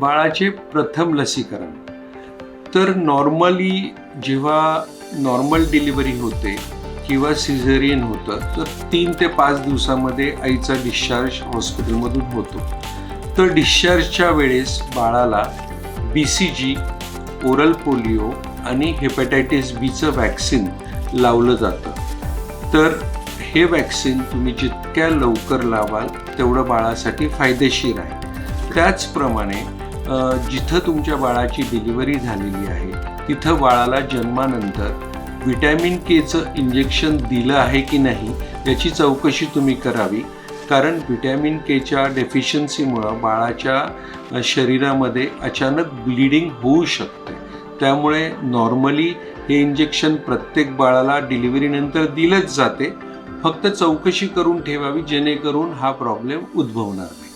बाळाचे प्रथम लसीकरण. तर नॉर्मली जेव्हा नॉर्मल डिलिव्हरी होते किंवा सिझेरियन होतं तर तीन ते पाच दिवसामध्ये आईचा डिस्चार्ज हॉस्पिटलमधून होतो. तर डिस्चार्जच्या वेळेस बाळाला B C G oral polio आणि हेपॅटायटिस बीचं वॅक्सिन लावलं जातं. तर हे वॅक्सिन तुम्ही जितक्या लवकर लावाल तेवढं बाळासाठी फायदेशीर आहे. त्याचप्रमाणे जिथं तुमच्या बाळाची डिलिव्हरी झालेली आहे तिथं बाळाला जन्मानंतर विटॅमिन केचं इंजेक्शन दिलं आहे की नाही याची चौकशी तुम्ही करावी. कारण विटॅमिन केच्या डेफिशियन्सीमुळं बाळाच्या शरीरामध्ये अचानक ब्लिडिंग होऊ शकते. त्यामुळे नॉर्मली हे इंजेक्शन प्रत्येक बाळाला डिलिव्हरीनंतर दिलंच जाते. फक्त चौकशी करून ठेवावी जेणेकरून हा प्रॉब्लेम उद्भवणार नाही.